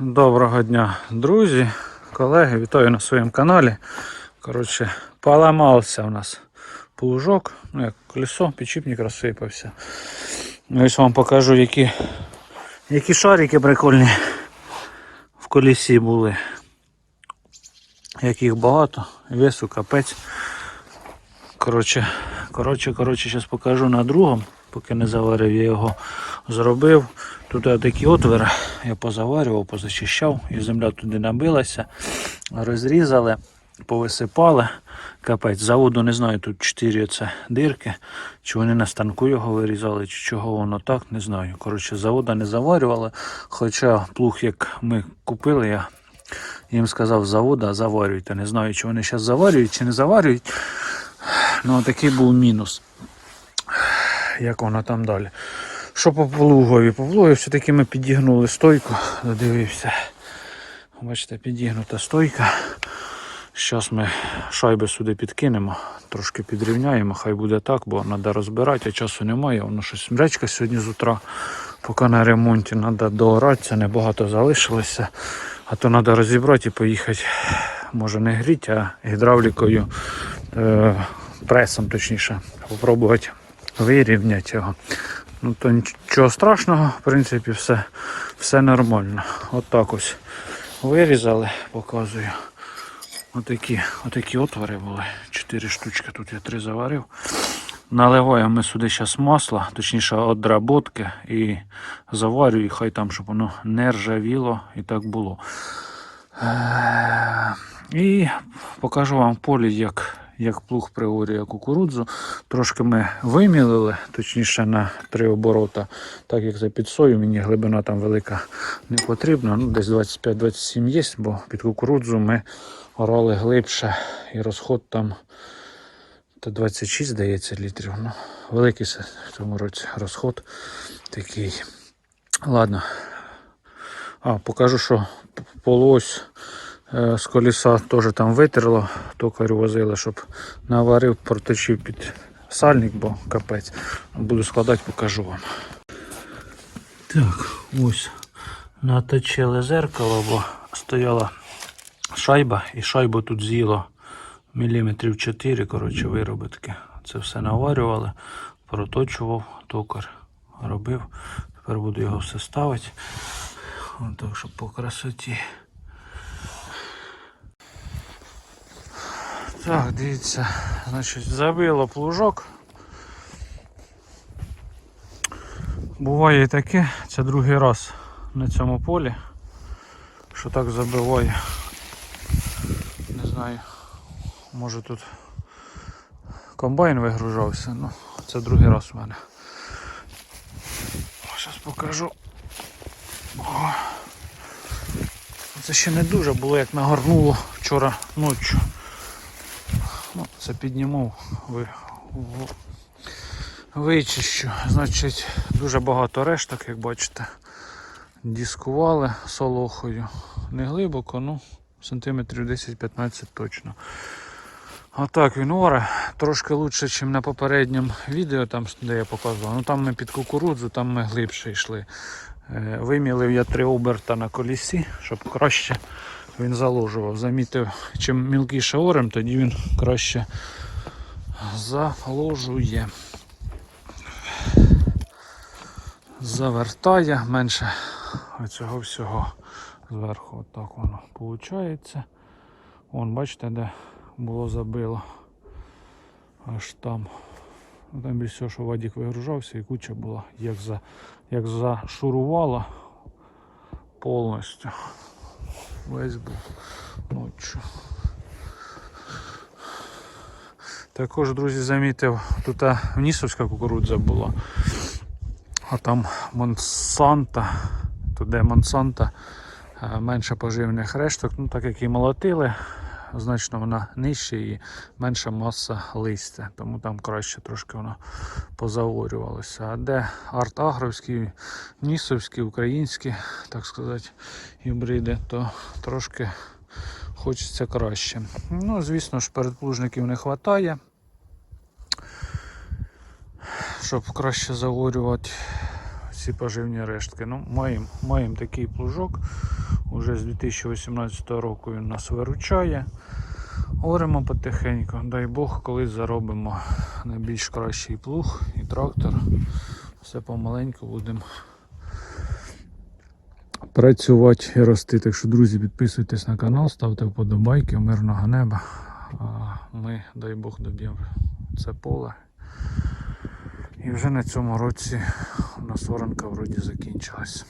Доброго дня, друзі, колеги, вітаю на своєму каналі. Коротше, поламався у нас плужок, ну як колесо, підчіпник розсипався. Ну, Ось вам покажу, які, які шарики прикольні в колесі були. Яких багато, весу капець. Коротше, коротше, коротше, зараз покажу на другому, поки не заварив, я його зробив. Тут такі отвори, я позаварював, позачищав, і земля туди набилася, розрізали, повисипали. Капець, заводу не знаю, тут 4 це дирки. Чи вони на станку його вирізали, чи чого воно так, не знаю. Коротше, завода не заварювали. Хоча плуг, як ми купили, я їм сказав завода, заварюйте. Не знаю, чи вони зараз заварюють, чи не заварюють. Ну, такий був мінус. Як воно там далі. Що по плугові? По плугові все-таки ми підігнули стойку, додивився. Бачите, підігнута стойка. Зараз ми шайби сюди підкинемо, трошки підрівняємо, хай буде так, бо треба розбирати, а часу немає. Воно щось мрячка сьогодні з утра, поки на ремонті треба дооратися, небагато залишилося. А то треба розібрати і поїхати, може не гріти, а гідравлікою, е, пресом точніше, попробувати вирівняти його. Ну то нічого страшного, в принципі, все, все нормально. От ось вирізали, показую. Отакі, отакі отвори були. Чотири штучки, тут я три заварив. Наливаємо ми сюди зараз масло, точніше одработки і заварюю, і хай там, щоб воно не ржавіло і так було. Е, І покажу вам в полі, як, як плуг приорює кукурудзу. Трошки ми вимілили, точніше на три оборота, так як за під сою, мені глибина там велика не потрібна. Ну, десь 25-27 є, бо під кукурудзу ми орали глибше і розход там та 26, здається, літрів. Ну, великий в цьому році розход такий. Ладно. А, покажу, що полось з коліса теж там витерло, токарю возили, щоб наварив, проточив під сальник, бо капець. Буду складати, покажу вам. Так, ось наточили зеркало, бо стояла шайба, і шайбу тут з'їло міліметрів 4, коротше, виробітки. Це все наварювали, проточував, токар робив. Тепер буду його все ставити. Так, щоб по красоті. Так, дивіться, значить, забило плужок. Буває і таке, це другий раз на цьому полі, що так забиває. Не знаю, може тут комбайн вигружався, ну це другий раз у мене. Зараз покажу. О. Це ще не дуже було, як нагорнуло вчора ночі. Ну, це підніму, ви, вичищу. Значить, дуже багато решток, як бачите, дискували солохою. Не глибоко, ну, сантиметрів 10-15 точно. А так він трошки краще, ніж на попередньому відео, там, де я показував. Ну там ми під кукурудзу, там ми глибше йшли. Е, Вимілив я три оберта на колісі, щоб краще він заложував. Замітив, чим мілкіше орем, тоді він краще заложує. Завертає менше оцього всього зверху. Отак воно виходить. Вон, бачите, де було забило. Аж там. Там більше всього, що Вадік вигружався і куча була, як, за, як зашурувала повністю. Весь був ночі. Також, друзі, замітив, тут Внісовська Нісовська кукурудза була, а там Монсанта, туди Монсанта е, менше поживних решток, ну так як і молотили, значно вона нижча і менша маса листя, тому там краще трошки воно позаорювалося. А де арт-агровські, нісовські, українські, так сказати, гібриди, то трошки хочеться краще. Ну, звісно ж, передплужників не вистачає. Щоб краще заорювати всі поживні рештки. Ну, маємо, маємо такий плужок. Уже з 2018 року він нас виручає. Оремо потихеньку. Дай Бог, колись заробимо на більш кращий плуг і трактор. Все помаленьку будемо працювати і рости. Так що, друзі, підписуйтесь на канал, ставте вподобайки, мирного неба. Ми, дай Бог, доб'ємо це поле. І вже на цьому році у нас оранка вроді закінчилась.